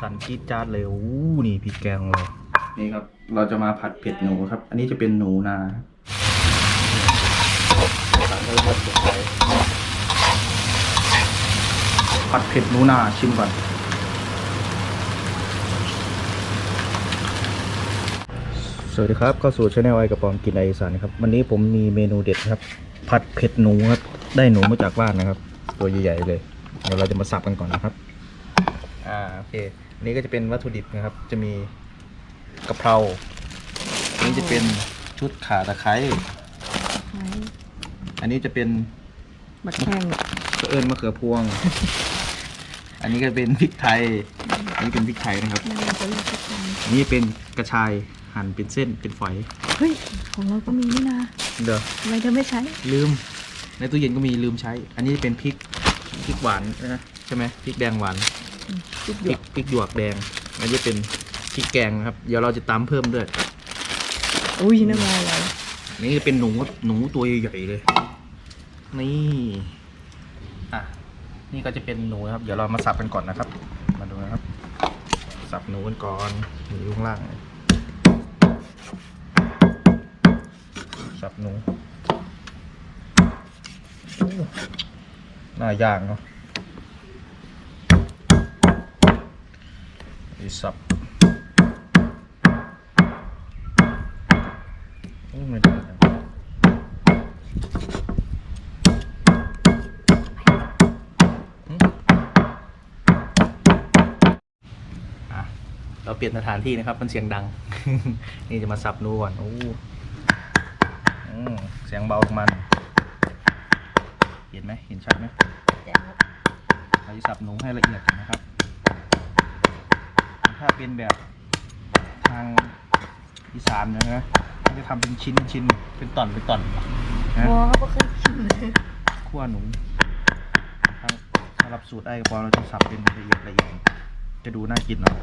สันจี๊ดจาดเลยอู้นี่พริกแกงของเรา นี่ครับ เราจะมาผัดเผ็ดหนูครับ อันนี้จะเป็นหนูนาสันก็จะผัดเผ็ดไทยผัดเผ็ดหนูนาชิมก่อนสวัสดีครับเข้าสู่ช anel ไอกระปอมกินไออีสานนะครับ วันนี้ผมมีเมนูเด็ดครับ ผัดเผ็ดหนูครับ ได้หนูมาจากบ้านนะครับ ตัวใหญ่ๆเลย เดี๋ยวเราจะมาสับกันก่อนนะครับ อ่า โอเค อันนี้ก็จะเป็นวัตถุดิบนะครับ จะมีกะเพราอันนี้จะเป็นชุดข่าตะไคร้ อันนี้จะเป็นบักแข้งกระเอิญมะเขือพวง อันนี้ก็เป็นพริกไทย อันนี้เป็นพริกไทยนะครับน่าจะเลือกสักครั้งอันนี้เป็นกระชายหั่นเป็นเส้นเป็นฝอย เฮ้ย ของเราก็มีนี่นะ เด้อทำไมเธอไม่ใช้ ลืม ในตู้เย็นก็มีลืมใช้ อันนี้เป็นพริกพริกหวานนะใช่ไหมพริกแดงหวาน จุดพหยริกกพริกหยวกแดง อันนี้เป็นพริกแกงนะครับ เดี๋ยวเราจะตามเพิ่มด้วย อุ้ยน้ำลายไหลนี่จะเป็นหนูหนูตัวใหญ่ๆเลย นี่ อะ นี่ก็จะเป็นหนูนะครับ เดี๋ยวเรามาสับกันก่อนนะครับ มาดูนะครับ สับหนูกันก่อนอยู่ข้างล่างสับหนูโอ้น่าย่างเนาะ นี่สับโอ้ไม่ได้นะอืมอะเราเปลี่ยนสถานที่นะครับ มันเสียงดัง นี่จะมาสับหนูก่อนโอ้อืมเสียงเบาของมัน เห็นไหมเห็นชัดไหมเราจะสับหนูให้ละเอียดนะครับ ถ้าเป็นแบบทางอีสานเนยนะเขาจะทำเป็นชิ้นชิ้นเป็นตอนเป็นตอนนะว้าวก็เคยกินเลยขั้วหนูถ้าสำหรับสูตรไอ้กระปอเราจะสับเป็นละเอียดละเอียดจะดูน่ากินหน่อย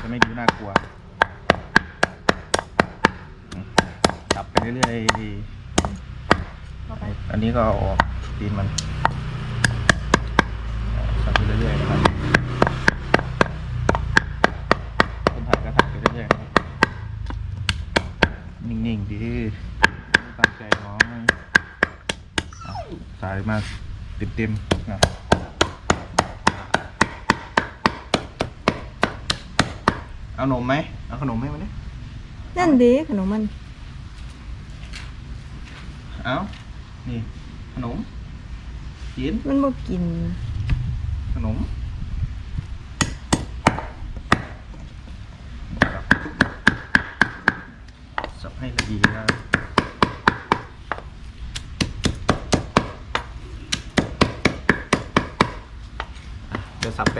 จะไม่ดูน่ากลัวอืมสับไปเรื่อยเข้าไปๆอันนี้ก็เอาออกตีนมันสับไปเรื่อยๆนะครับคนถ่ายก็ถ่ายไปเรื่อยๆนะครับ นิ่งๆดีไม่ตั้งใจน้องอะสาย มาเต็มๆนะเอานมไหมเอาขนมไหมวันนี้นั่นดีขนมมัน เอานี่ ขนมกินมันบ่กิน ขนมสับสับให้ละเอีย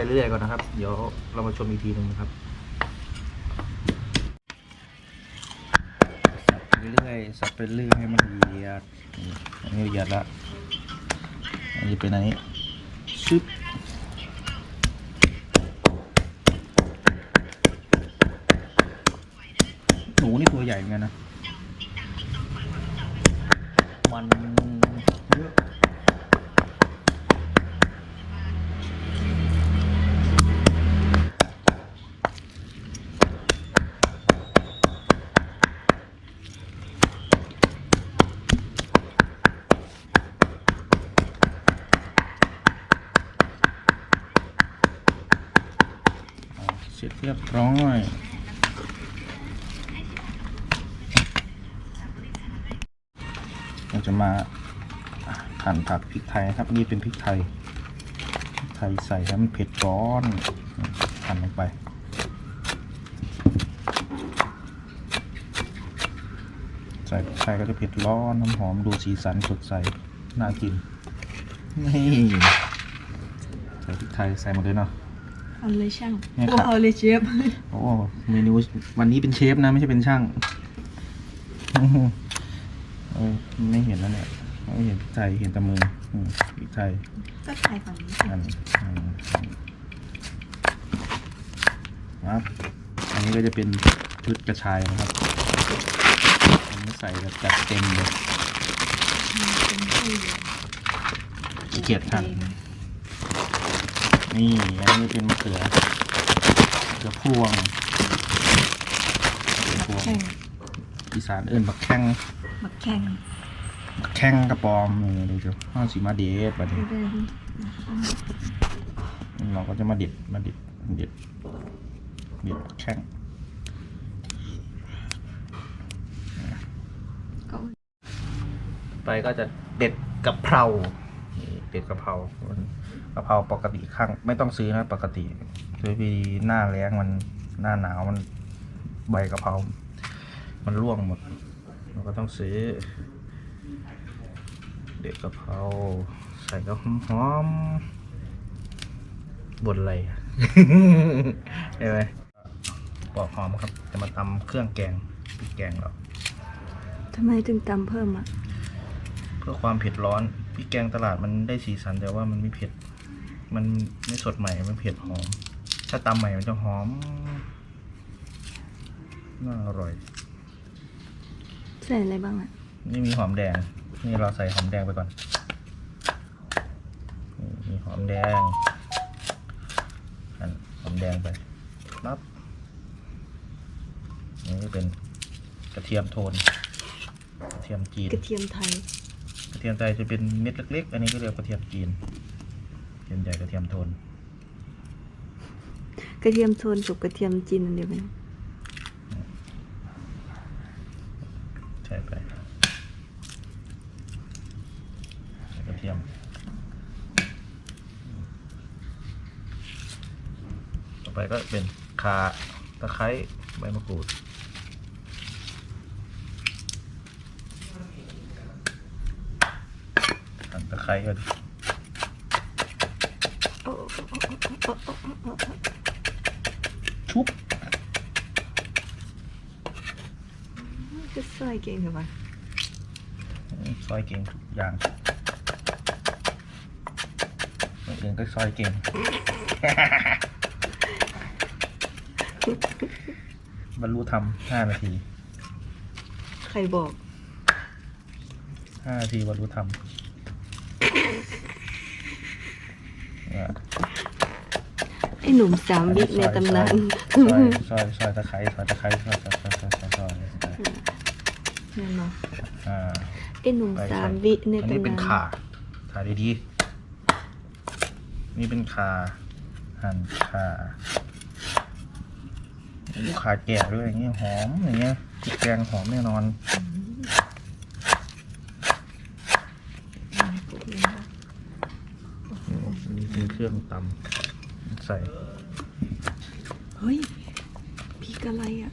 ด เรื่อยๆก่อนนะครับ เดี๋ยวเรามาชมอีกทีหนึ่งนะครับไปเรื่อยๆสับไปเรื่อยให้มันละเอียดอันนี้ละเอียดละอันนี้เป็นอันนี้ชึบหนูนี่ตัวใหญ่เหมือนกันนะ มันเยอะอะเสร็จเรียบร้อย เราจะมาหั่นผักพริกไทยนะครับ นี่เป็นพริกไทยพริกไทยใส่ให้มันเผ็ดร้อนหั่นลงไปใส่พริกไทยก็จะเผ็ดร้อนน้ำหอมดูสีสันสดใสน่ากินนี่ใส่พริกไทยใส่หมดเลยเนาะเอาเลยช่างเนี่ยโอ้ครับเอาเลยเชฟโอ้เมนูวันนี้เป็นเชฟนะไม่ใช่เป็นช่างอื้อหือเออ ไม่เห็นแล้วเนี่ยไม่เห็นพริกไทยเห็นแต่มืออืมพริกไทยก็ใส่ฝั่งนี้อันอันครับอันนี้ก็จะเป็นชุดกระชายนะครับอันนี้ใส่แบบจัดเต็มเลยขี้เกียจหั่นนี่อันนี้เป็นมะเขือเกลือพวงเกลือพวงแข่งอีสานเอิ้นบักแข้ง บักแข่งแข้งกระปอมนี่ดูจ้ะห้าสีมาเด็ดบัดนี้เดินเราก็จะมาเด็ดมาเด็ดเด็ดเด็ดแข้งก็ไปก็จะเด็ดกะเพรานี่เด็ดกะเพรากะเพราปกติข้าง ไม่ต้องซื้อนะปกติคือพีหน้าแล้งมันหน้าหนาวมันใบกะเพรา มันร่วงหมด เราก็ต้องซื้อ เด็ดกะเพราใส่ก็หอมๆบนอะไรอะใช่ไหมปอกหอมครับ จะมาตำเครื่องแกงพริกแกงเราทำไมถึงตำเพิ่มอะ เพื่อความเผ็ดร้อนพริกแกงตลาดมันได้สีสันแต่ว่ามันไม่เผ็ด มันไม่สดใหม่ มันเผ็ดหอม ถ้าตำใหม่มันจะหอม น่าอร่อยใส่อะไรบ้างอะ นี่มีหอมแดง นี่เราใส่หอมแดงไปก่อนนี่มีหอมแดงหั่นหอมแดงไปนับนี่เป็นกระเทียมโทน กระเทียมจีน กระเทียมไทย กระเทียมไทยจะเป็นเม็ดเล็ก ๆ อันนี้ก็เรียกกระเทียมจีนกระเทียมใหญ่กระเทียมโทน กระเทียมโทนกับกระเทียมจีนอันเดียวกัน ใช่ไปใส่กระเทียม ต่อไป ก็เป็นข่าตะไคร้ใบมะกรูดหั่นตะไคร้ก่อนโอ้โอ้โอ้โอ้โอ้โอ้โอ้ชุบก็ใส่เก่งกับมันซอยเก่งทุกอย่างคนอื่นก็ซอยเก่ง บรรลุธรรมห้านาทีใครบอก ห้านาทีบรรลุธรรมเนี่ยไอ้หนุ่มสามวิในตำนานซอยซอยซอยตะไคร้ซอยตะไคร้ซอยซอยซอยซอยซอยซอยนั่นเนาะอ่าไอ้หนุ่มไปสาใส่มวิในอันตำนี้นานเป็นขาถ่ายดีๆนี่เป็นขาหั่นขา ลูกขาแก่ด้วยอย่างเงี้ยหอมอย่างเงี้ยพริกแกงหอมแน่นอนนี่เป็นเครื่องตำใส่เฮ้ยพริกอะไรอะ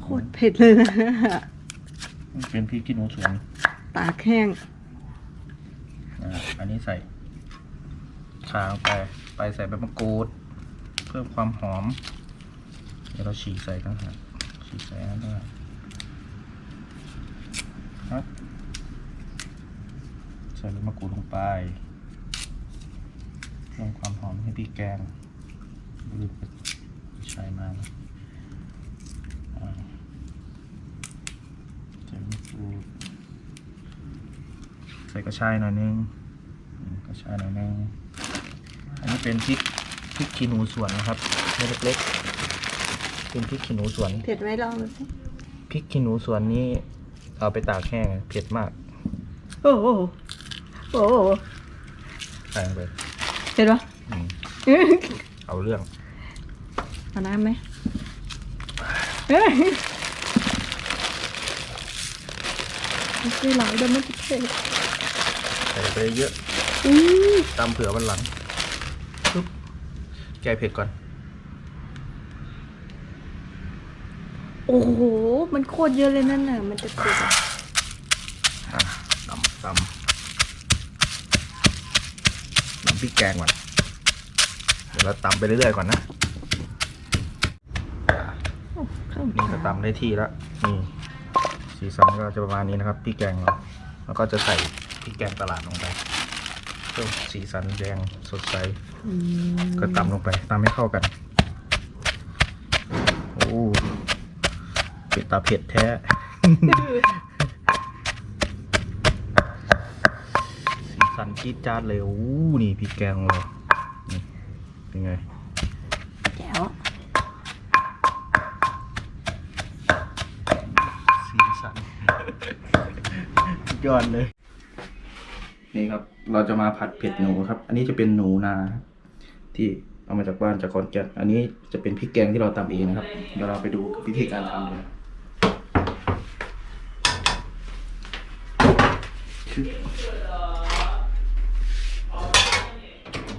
โคตรเผ็ดเลยนะเป็นพริกขี้หนูสวนตากแห้งอ่าอันนี้ใส่ขาลงไปไปใส่ใบมะกรูดเพิ่มความหอม เดี๋ยวเราฉีกใส่ทั้งหากฉีกใส่ทั้งหากครับใส่ใบมะกรูดลงไปเพิ่มความหอมให้พริกแกงลืมไปใช้มานะใส่มะกรูดใส่กระชายหน่อยนึงกระชายหน่อยนึงอันนี้เป็นพริก พริกขี้หนูสวนนะครับเม็ดเล็กๆเป็นพริกขี้หนูสวนเผ็ดไหมลองดูสิพริกขี้หนูสวนนี้ เอาไปตากแห้งเผ็ดมากโอ้โหโอ้โหใส่ลงไปเผ็ดปะอืมเอาเรื่องเอาน้ำไหมเอ้ยไม่ใช่หลายเดี๋ยวมันจะเผ็ดใส่ไปเยอะอู้ตำเผื่อวันหลังปึ๊บ แก้เผ็ดก่อน โอ้โห มันโคตรเยอะเลยนั่นน่ะ มันจะเผ็ดอะอะตำตำตำพริกแกงก่อน เดี๋ยวเราตำไปเรื่อยๆก่อนนะโอ้ข้าวนี่ก็ตำได้ที่แล้วนี่สีสันก็จะประมาณนี้นะครับพริกแกงเราแล้วก็จะใส่พริกแกงตลาดลงไป เพิ่มสีสันแดงสดใสก็ตำลงไปตำให้เข้ากัน โอ้เผ็ดตาเผ็ดแท้สีสันจี๊ดจ้าดเลยโอ้นี่พริกแกงเลยนี่เป็นไงแจ๋วสีสันยอดเลย นี่ครับ เราจะมาผัดเผ็ดหนูครับ อันนี้จะเป็นหนูนา ที่เอามาจากบ้านจากคอนแกนอันนี้จะเป็นพริกแกงที่เราตำเองนะครับ เดี๋ยวเราไปดูวิธีการทำเลย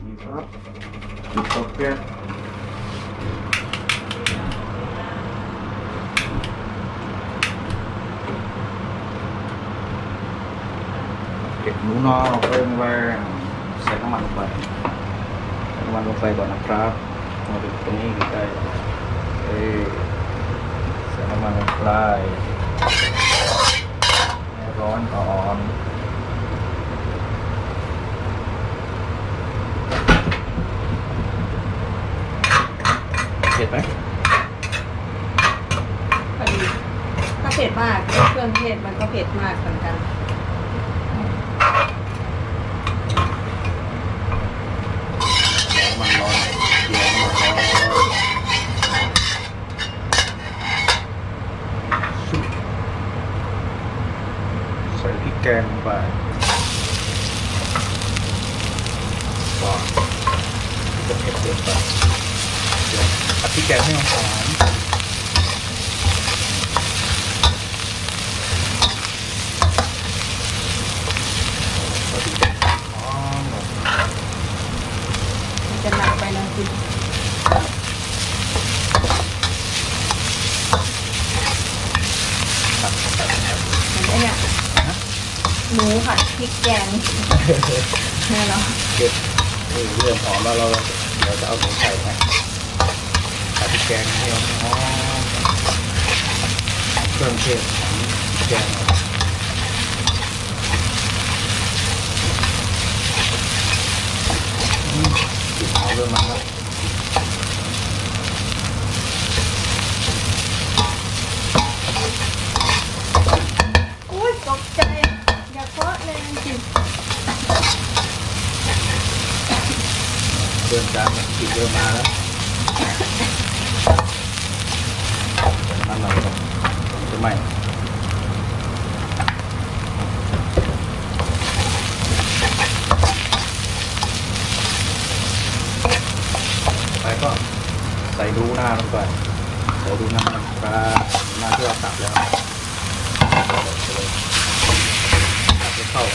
นี่ครับจุดตาแก๊สเก็บ หนูนาออกไปแรงใส่น้ำมันลงไปน้ำมันลงไปก่อนนะครับมาดูตรงนี้ใกล้เอใส่น้ำมันลงไปร้อนก่อนเผ็ดไหมพอดีถ้าเผ็ดมากเครื่องเทศมันก็เผ็ดมากเหมือนกัน ไปก่อนจะเผ็ดเกินไปเดี๋ยวผัดพริกแกงให้หอมจะหนักไปนะคุณเหมือนไอ้เนี่ย หนูผัดพริกแกงเนี่ยเหรอเก็บเออเริ่มหอมแล้วเราเดี๋ยวจะเอาหมูใส่ไหมใส่พริกแกงให้หอมหอมเครื่องเทศของพริกแกงอืมกลิ่นหอมเริ่มมาแล้ว อุ้ยตกใจ อย่าเคาะแรงสิ เริ่มจานแล้วกลิ่นเริ่มมาแล้วน้ำ มันหน่อยก่อนจะไหม้ไปก็ใส่ดูหน้าลงไปใส่ดูหน้าลงไปหน้าที่เราตัดแล้วตัดให้ เข้า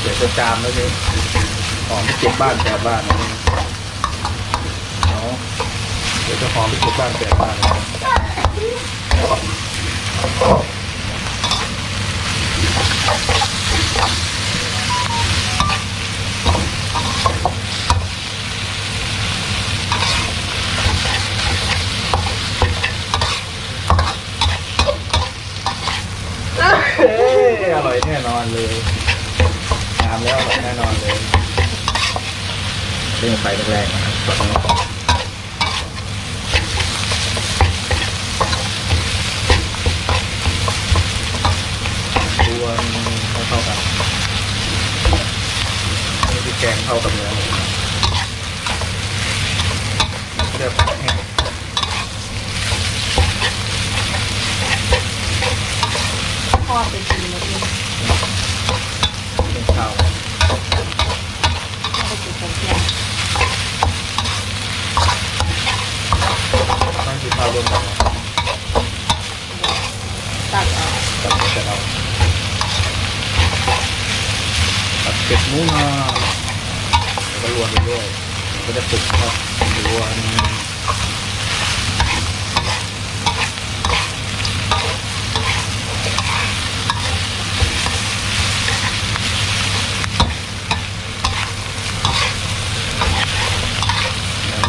เดี๋ยวจะจามแล้วเนี่หอมไปเจ็บบ้านแปดบ้านนะเอาเดี๋ยวจะหอมไปเจ็บบ้านแปดบ้านนะ เฮ้ย อร่อยแน่นอนเลยงามแล้วอร่อยแน่นอนเลยเร่งไฟแรงๆนะครับรวนให้เข้ากันนี่คือแกงเข้ากับเนื้อเลยเรียบแห้งทอดไปทีนึง เป็นข้าว ทอดไปจุดของแกง ต้องกินข้าวร่วมกันนะ ตัดออก กับจะเราตัดเก็บหมูนาแล้วก็รวนไปด้วยมันก็จะสุกครับรวน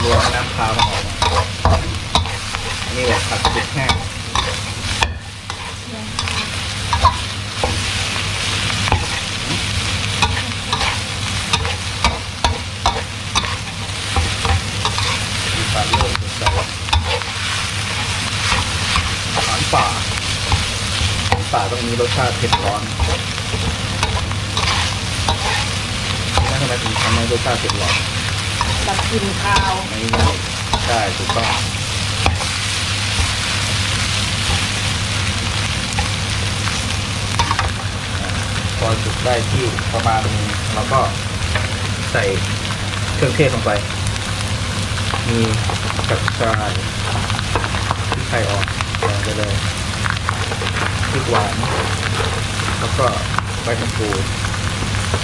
รวนน้ำคาวมันออกมาอันนี้แบบผัดสุกแห้ง มีปลาเลือดสดอาหารป่าอาหารป่าต้องมีรสชาติเผ็ดร้อนนี่ทำไมถึงทำให้รสชาติเผ็ดร้อน ตัดกลินคาว ไม่ง่าย ใช่ถูกต้องพอสุก ได้ที่ประมาณนึงเราก็ใส่เครื่องเทศลงไป มีกระชายพริกไทยอ่อนใส่ไปเลยพริกหวานแล้วก็ใบมะกรูด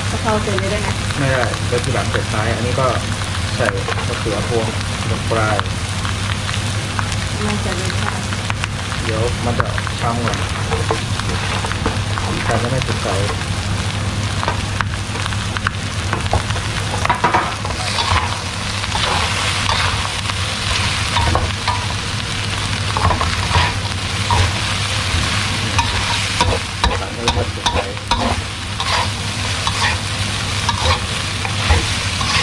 กะเพราเสร็จเลยได้ไหมไม่ได้แล้วทีหลังเสร็จท้าย อันนี้ก็ใส่มะเขือพวงลงไปมันจะรสชาติเดี๋ยวมันจะช้ำก่อนการจะไม่ติดใจไม่ไม่ติดใจ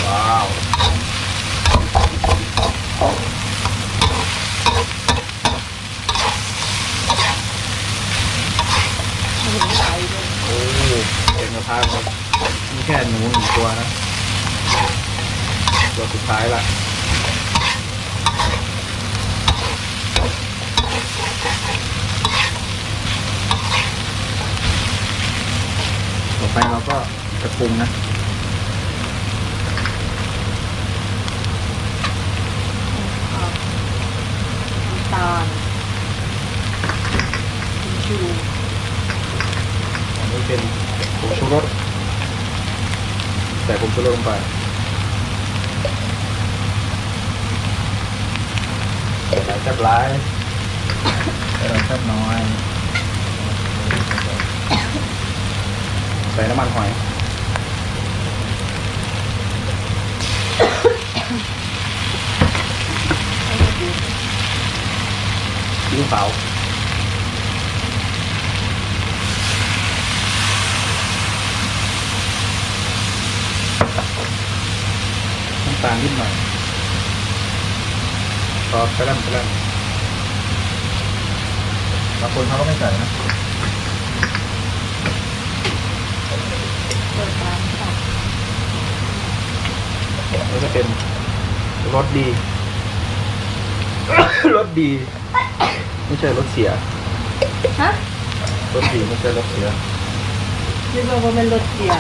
ว้าว มันถึงไหลเลย โอ้เต็มกระทะเลยนี่แค่หนูหนึ่งตัวนะ ตัวสุดท้ายละต่อไปเราก็ จะปรุงนะตาลชูอันนี้เป็นผงชูรสใส่ผงชูรสลงไปใส่แซ่บร้ายใส่แซ่บน้อย ใส่น้ำมันหอย ให้มันดู ซีอิ๊วขาวน้ำตาลนิดหน่อยพอกระลันกระลันบางคนเขาก็ไม่ใส่นะเปิดร้านค่ะแล้วก็เป็นรสดีรสดี ไม่ใช่รสเสียฮะรสดีไม่ใช่รสเสียนึกว่ามันรสเสีย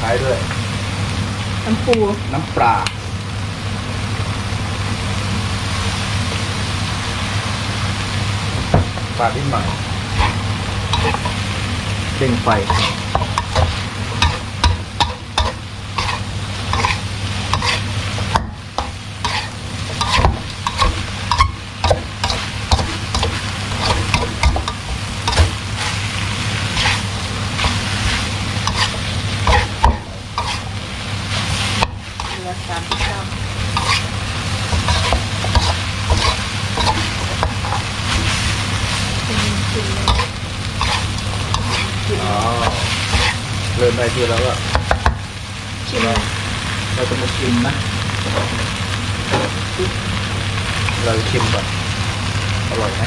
ท้ายด้วย น้ำปู น้ำปลาปลาดิ้นหน่อยเร่งไฟ เหลือสามสิบกรัมชิมชิมเลยชิม อ๋อ เริ่มได้ที่แล้วก็ชิมเลยเราจะมาชิมนะเราชิมก่อนอร่อยไหม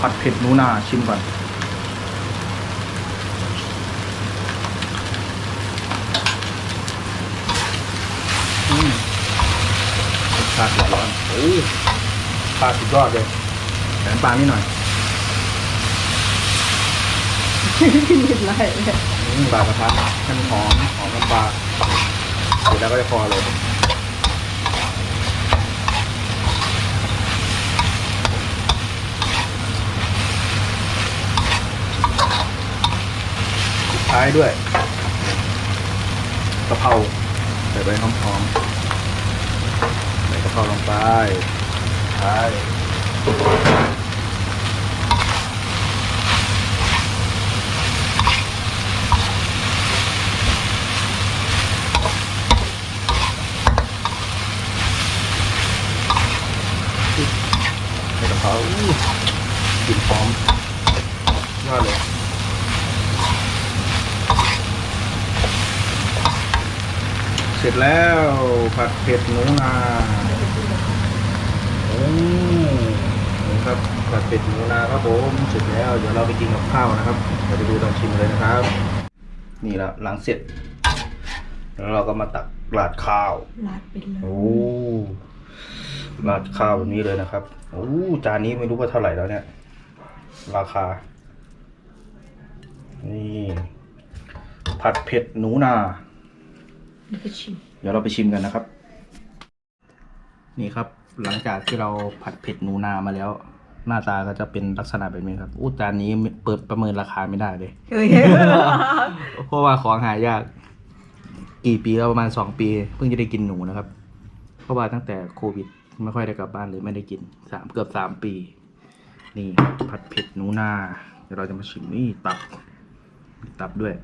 ผัดเผ็ดหนูนาชิมก่อนอืมรสชาติสุดร้อนโอ้ยปลาสุดยอดเลยแถมปลานิดหน่อย นิดไรเลยอืมปลากระทะให้มันหอมหอมน้ำปลาเสร็จแล้วก็จะพอเลยสุดท้ายด้วยกะเพราใส่ใบหอมๆใส่กะเพราลงไปใช่ใเพราอู้กลิ่นหอมยอดเลยเสร็จแล้วผัดเผ็ดหนูนาโอ้นี่ครับผัดเป็ดหนูนาครับผมเสร็จแล้วเดี๋ยวเราไปกินกับข้าวนะครับเดี๋ยวไปดูตอนชิมเลยนะครับ นี่ละหลังเสร็จ แล้วเราก็มาตักราดข้าวลาดไปเลยโอ้ ราดข้าวแบบนี้เลยนะครับโอ้จานนี้ไม่รู้ว่าเท่าไหร่แล้วเนี่ย ราคา นี่ ผัดเผ็ดหนูนานี่ก็ชิมเดี๋ยวเราไปชิมกันนะครับ นี่ครับ หลังจากที่เราผัดเผ็ดหนูนามาแล้ว หน้าตาก็จะเป็นลักษณะแบบนี้ครับอู้จานนี้เปิดประเมินราคาไม่ได้เลยเฮ้ยเพราะว่าของหายากกี่ปีแล้วประมาณสองปี เพิ่งจะได้กินหนูนะครับ เพราะว่าตั้งแต่โควิด ไม่ค่อยได้กลับบ้านเลยไม่ได้กินสามเกือบสามปี นี่ผัดเผ็ดหนูนาเดี๋ยวเราจะมาชิมนี่ตับ ตับด้วย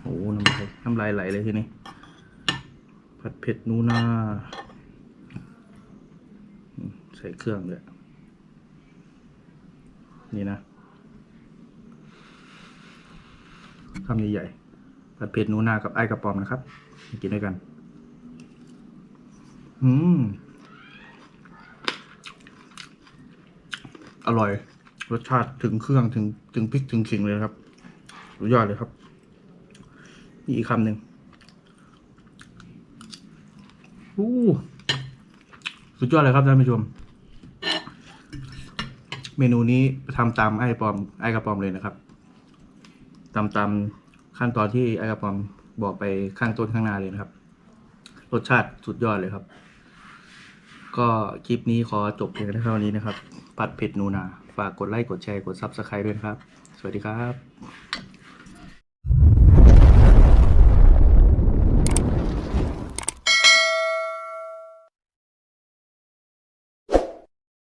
โอ้น้ำลายน้ำลายไหลเลยทีนี้ผัดเผ็ดหนูนาใส่เครื่องด้วยนี่นะคำใหญ่ๆผัดเผ็ดหนูนากับไอ้กระป๋อมนะครับ กินด้วยกัน อืม อร่อย รสชาติถึงเครื่องถึงถึงพริกถึงขิงเลยครับสุดยอดเลยครับ นี่อีกคำหนึ่งอู้สุดยอดเลยครับท่านผู้ชม เมนูนี้ทำตามไอ้ปอมไอ้กระปอมเลยนะครับตามตามขั้นตอนที่ไอ้กระปอมบอกไปข้างต้นข้างหน้าเลยนะครับ รสชาติสุดยอดเลยครับ ก็คลิปนี้ขอจบเพียงเท่านี้นะครับ ผัดเผ็ดนูนา ฝากกดไลค์ กดแชร์ กดซับสไครต์ด้วยครับ สวัสดีครับ